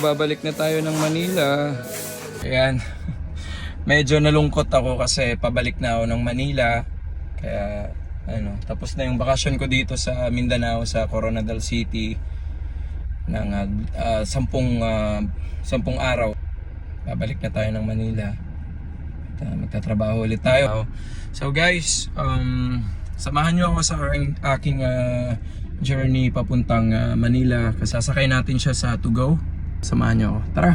Babalik na tayo ng Manila. Ayan. Medyo nalungkot ako kasi pabalik na ako ng Manila. Kaya ano, tapos na yung bakasyon ko dito sa Mindanao sa Coronadal City ng ah, sampung ah, sampung araw. Babalik na tayo ng Manila. At, ah, magtatrabaho ulit tayo. So guys, um, samahan nyo ako sa aking, ah, journey papuntang ah, Manila. Kasasakay natin siya sa To Go. Samahan nyo ako. Tara!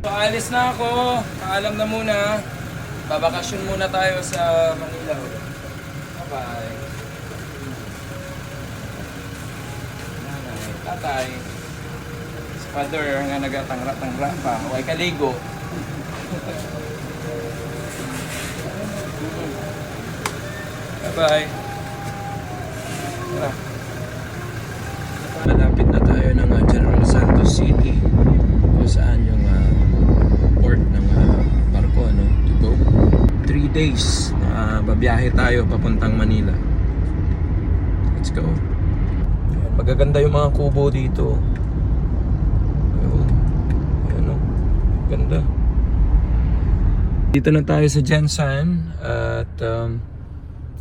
So, alis na ako. Paalam na muna. Babakasyon muna tayo sa Manila. Bye-bye. Nanay, tatay. Si father nga nagatangra-tangra pa. Huwag kaligo. Bye-bye. Tara. Malapit na tayo ng uh, General City kung saan yung uh, port ng uh, barko ano, to go. 3 days na uh, babiyahe tayo papuntang Manila. Let's go. Magaganda yung mga kubo dito. Ayun. Ayan o. Ganda. Dito na tayo sa Jensen at um,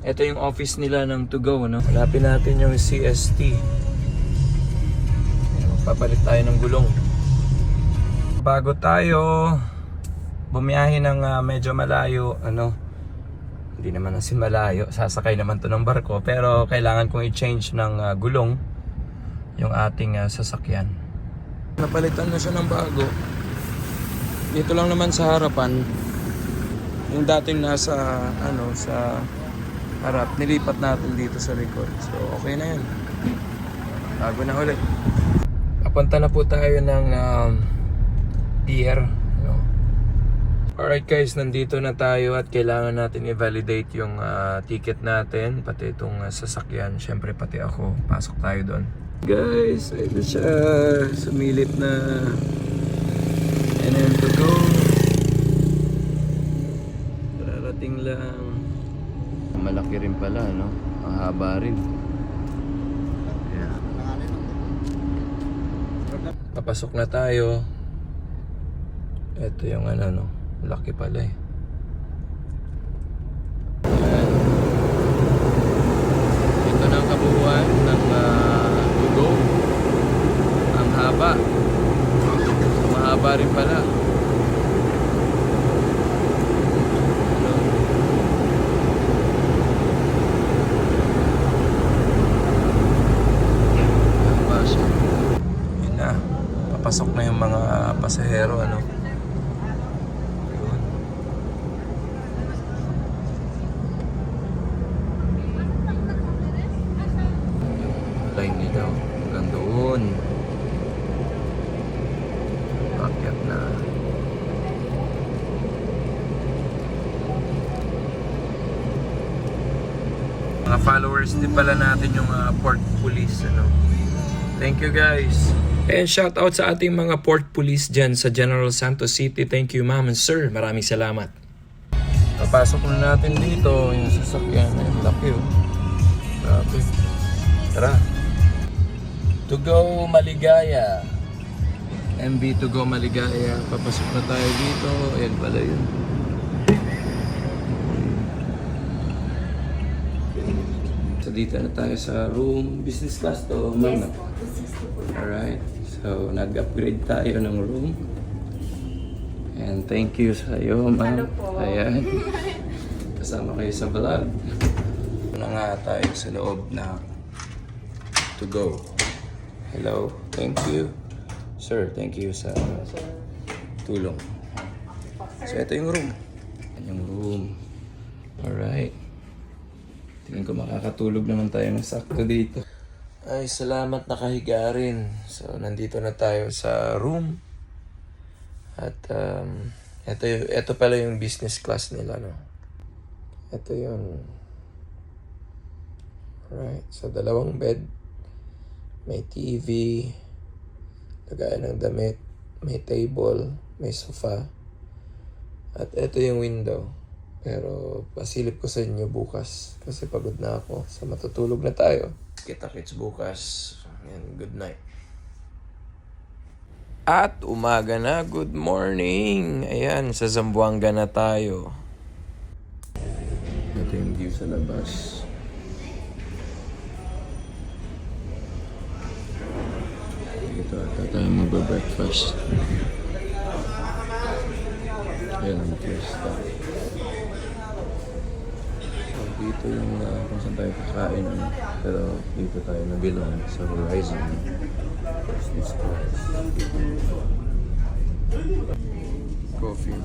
ito yung office nila ng to go. No? Hanapin natin yung CST. Ayan, Magpapalit tayo ng gulong. Bago tayo bumiyahe ng ah, medyo malayo, ano, hindi naman kasi malayo, sasakay naman to ng barko, pero kailangan kong i-change ng ah, gulong yung ating ah, sasakyan. Napalitan na siya ng bago. Dito lang naman sa harapan, yung dating nasa, ano, sa harap, nilipat natin dito sa likod. So, okay na yun. Bago na ulit. Papunta na po tayo ng um, pier. Ano? Alright guys, nandito na tayo at kailangan natin i-validate yung ah, ticket natin, pati itong ah, sasakyan. Siyempre pati ako, pasok tayo doon. Guys, ito siya. Sumilip na. And then go. Kararating lang. Malaki rin pala, no? Ang haba rin. Papasok na tayo. Ito yung ano, no? Laki pala eh. Ayan. Ito na ang kabuuan ng uh, Tugo. Ang haba. Mahaba rin pala. Ano? Haba siya. Yun na. Papasok na yung mga pasahero, ano? Yun. line nila oh. hanggang doon akyat na followers din pala natin yung uh, port police ano. Thank you guys. And shout out sa ating mga port police dyan sa General Santos City. Thank you ma'am. And sir maraming salamat. Papasok na natin dito yung sasakyan. Ay laki oh. Grabe. Tara. To go Maligaya. MB to go Maligaya. Papasok na tayo dito. Ayan pala yun. Dito na tayo sa room. Business class to, ma'am. no? Alright. So nag-upgrade tayo ng room. And thank you sa iyo, ma'am. Hello po. Ayan. Kasama kayo sa vlog. Na nga tayo sa loob na to go. Hello, thank you. Sir, thank you sa tulong. So, ito yung room. Yan yung room. Alright. Tingin ko makakatulog naman tayo ng sakto dito. Ay, salamat nakahiga rin. So, nandito na tayo sa room. At, um, ito, ito pala yung business class nila, no? Ito yun. Alright, so dalawang bed. May TV, lagayan ng damit, may table, may sofa. At ito yung window. Pero pasilip ko sa inyo bukas kasi pagod na ako. So matutulog na tayo. Kita-kits bukas. And good night. At umaga na, good morning! Ayan, sa Zamboanga na tayo. Ito yung view sa labas. Dito ata tayo magbe-breakfast. Ayan ang fiesta. So, dito yung uh, kung saan tayo kakain. Ano. Pero dito tayo nabilong sa Horizon. Business class. Coffee.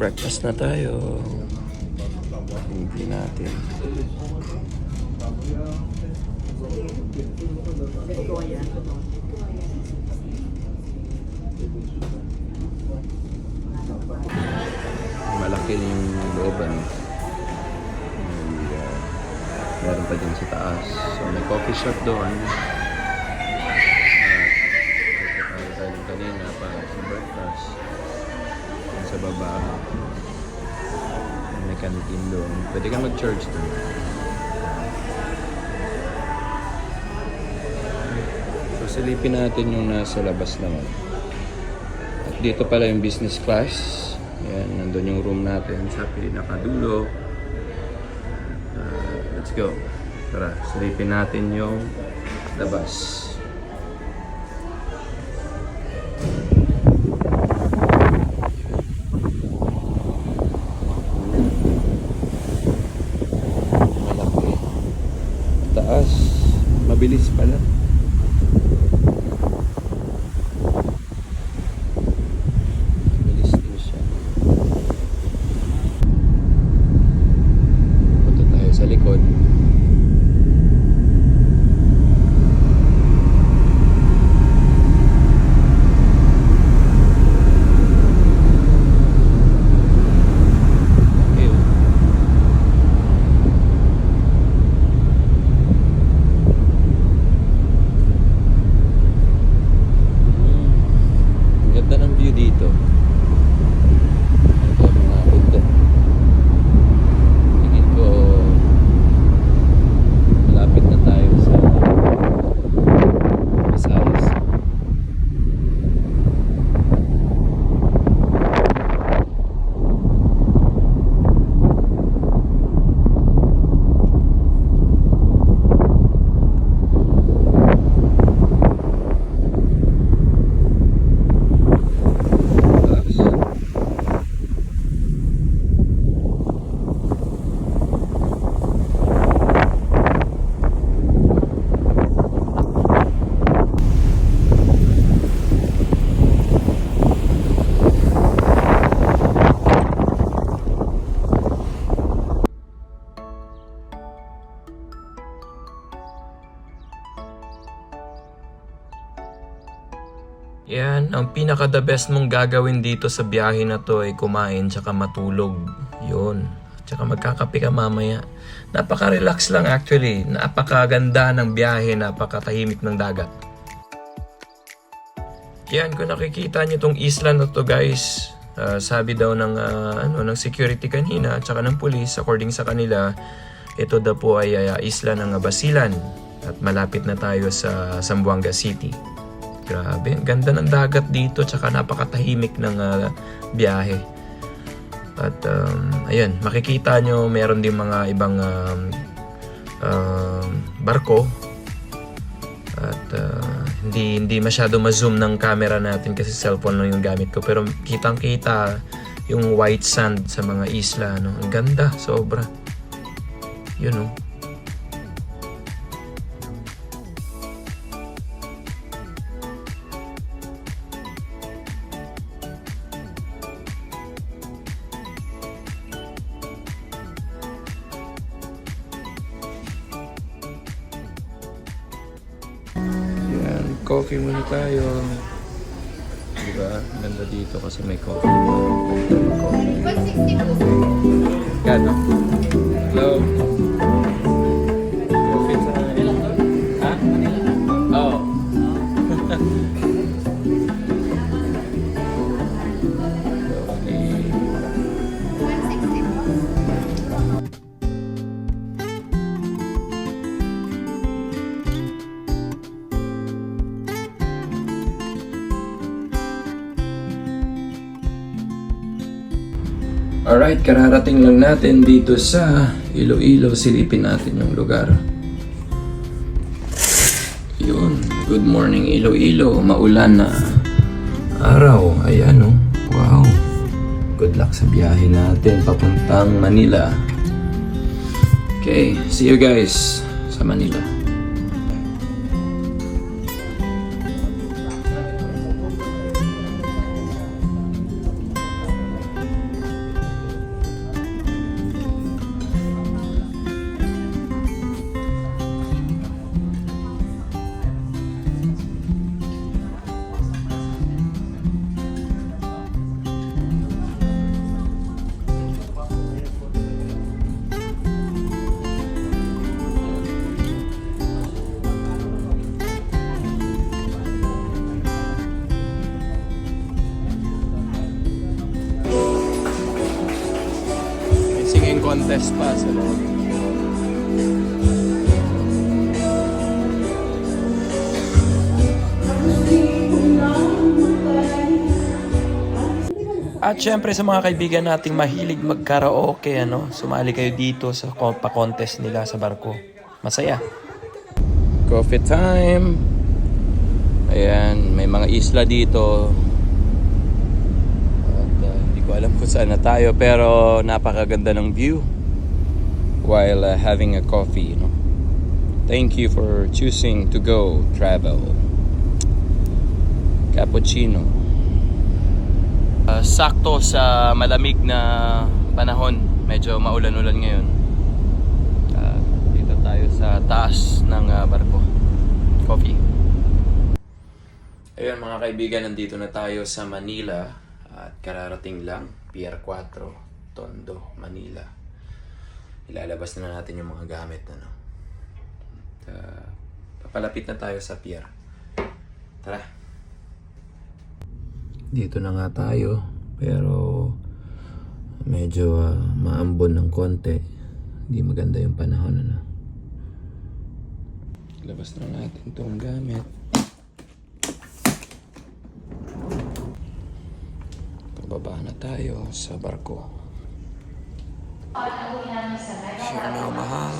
Breakfast na tayo. Hindi natin. Malaki yung looban. May, uh, meron pa din sa taas. So may coffee shop doon. At tayo kanina para sa breakfast. Yung sa baba. May canteen doon. Pwede ka mag-charge doon. So silipin natin yung nasa labas naman. Dito pala yung business class. Yan, nandun yung room natin sa pinakadulo. Uh, let's go. Tara, silipin natin yung labas. Taas. Mabilis pala. Mabilis din siya. Punta tayo sa likod. Okay, oh. Ang ganda ng view dito. Ito ang mga bundok. Tingin ko malapit na tayo sa Visayas. Taas. Ang pinaka the best mong gagawin dito sa biyahe na to ay kumain tsaka matulog. Yun. Tsaka magkakape ka mamaya. Napaka-relax lang actually. Napakaganda ng biyahe, napakatahimik ng dagat. Yan, kung nakikita nyo tong isla na to guys, ah, sabi daw ng, ah, ano, ng security kanina at ng police, according sa kanila, ito daw po ay ah, isla ng Basilan at malapit na tayo sa Zamboanga City. Grabe, ang ganda ng dagat dito tsaka napakatahimik ng ah, biyahe. At um, ayun, makikita nyo meron din mga ibang um, um, barko at ah, hindi hindi masyado ma-zoom ng camera natin kasi cellphone lang yung gamit ko pero kitang-kita yung white sand sa mga isla no. Ang ganda, sobra. Yun oh. Tayo. Diba? Ganda dito kasi may coffee. Alright, kararating lang natin dito sa Iloilo. Silipin natin yung lugar. Yun. Good morning Iloilo. Maulan na araw. Ayan oh. Wow. Good luck sa biyahe natin papuntang Manila. Okay, see you guys sa Manila. Contest pa sa loob. At syempre sa mga kaibigan nating mahilig mag-karaoke, ano, sumali kayo dito sa pa-contest nila sa barko. Masaya. Coffee time. Ayan, may mga isla dito. At uh, hindi ko alam kung saan na tayo pero napakaganda ng view while uh, having a coffee, you know. Thank you for choosing to go travel. Cappuccino. Uh, sakto sa malamig na panahon. Medyo maulan-ulan ngayon. Uh, dito tayo sa taas ng uh, barko. Coffee. Ayun mga kaibigan, nandito na tayo sa Manila at kararating lang, Pier 4, Tondo, Manila. Ilalabas na natin yung mga gamit. Ano. At, uh, papalapit na tayo sa pier. Tara. Dito na nga tayo, pero medyo ah, maambon ng konti. Hindi maganda yung panahon. Ano. Labas na natin itong gamit. Pababa na tayo sa barko. Sure na mahal.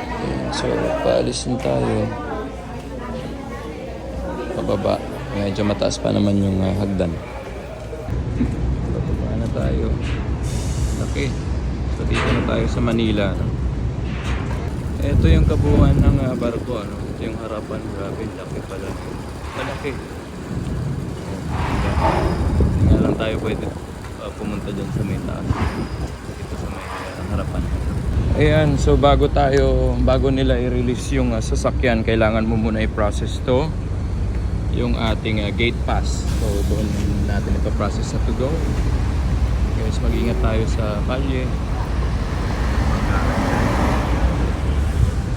Ayan, so, paalis na tayo. Pababa. Medyo mataas pa naman yung ah, hagdan. Pababa na tayo. Laki. So, dito na tayo sa Manila. No? Ito yung kabuuan ng ah, barko. Ano? Ito yung harapan. Grabe, laki pala. Malaki. Hindi lang tayo pwede uh, pumunta dyan sa may taas. Dito sa may uh, harapan. Ayan, so bago tayo, bago nila i-release yung uh, sasakyan, kailangan mo muna i-process to yung ating uh, gate pass. So doon natin ipaprocess sa to go. Guys, mag-ingat tayo sa kalye.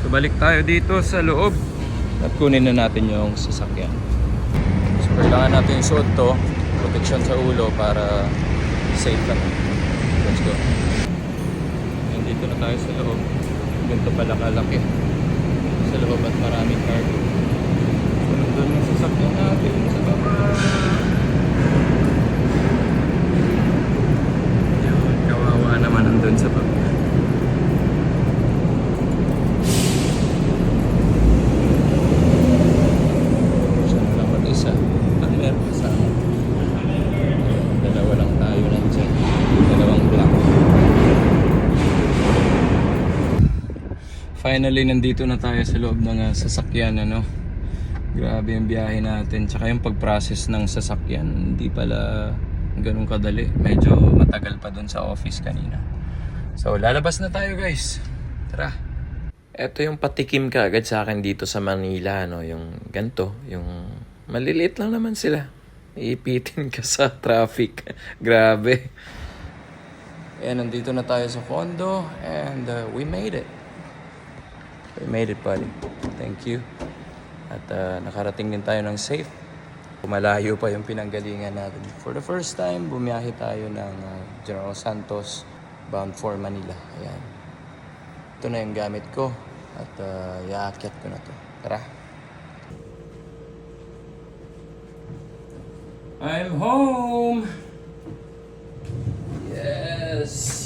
So balik tayo dito sa loob at kunin na natin yung sasakyan. So kailangan natin suot to, protection sa ulo para safe lang. Let's go. Nandito na tayo sa loob. Ganito pala kalaki. Sa loob at maraming cargo. So nandun yung sasakyan natin sa baba. Yun, kawawa naman nandun sa baba. Siya na lang mag-isa. At meron kasama. Dalawa lang tayo nandyan. Dalawang black. Finally, nandito na tayo sa loob ng ah, sasakyan, ano. Grabe yung biyahe natin. Tsaka yung pag-process ng sasakyan, hindi pala ganun kadali. Medyo matagal pa dun sa office kanina. So, lalabas na tayo guys. Tara. Ito yung patikim ka agad sa akin dito sa Manila, no? Yung ganto, yung maliliit lang naman sila. Iipitin ka sa traffic. Grabe. Ayan, nandito na tayo sa condo and uh, we made it. We made it, buddy. Thank you. At uh, nakarating din tayo ng safe. Malayo pa yung pinanggalingan natin. For the first time, bumiyahe tayo ng uh, General Santos bound for Manila. Ayan. Ito na yung gamit ko. At uh, iaakyat ko na to. Tara. I'm home! Yes.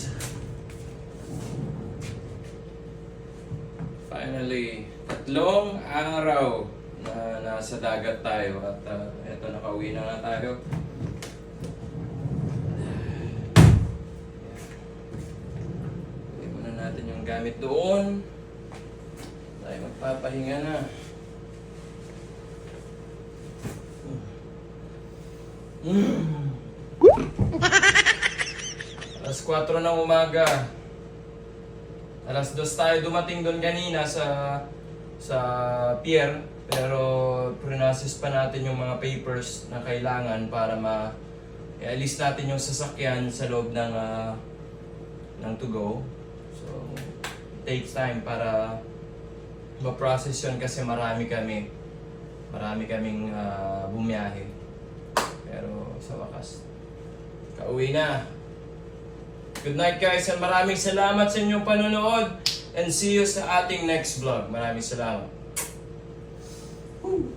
Finally, tatlong araw na nasa dagat tayo at uh, eto nakauwi na nga tayo. Muna natin yung gamit doon. Tayo magpapahinga na. Mm. Alas 4 ng umaga. Alas 2 tayo dumating doon kanina sa sa pier pero process pa natin yung mga papers na kailangan para ma i-alis natin yung sasakyan sa loob ng ah, ng to go. So takes time para ma-process yun kasi marami kami marami kaming ah, bumiyahe. Pero sa wakas kauwi na. Good night guys and maraming salamat sa inyong panonood and see you sa ating next vlog. Maraming salamat. Woo!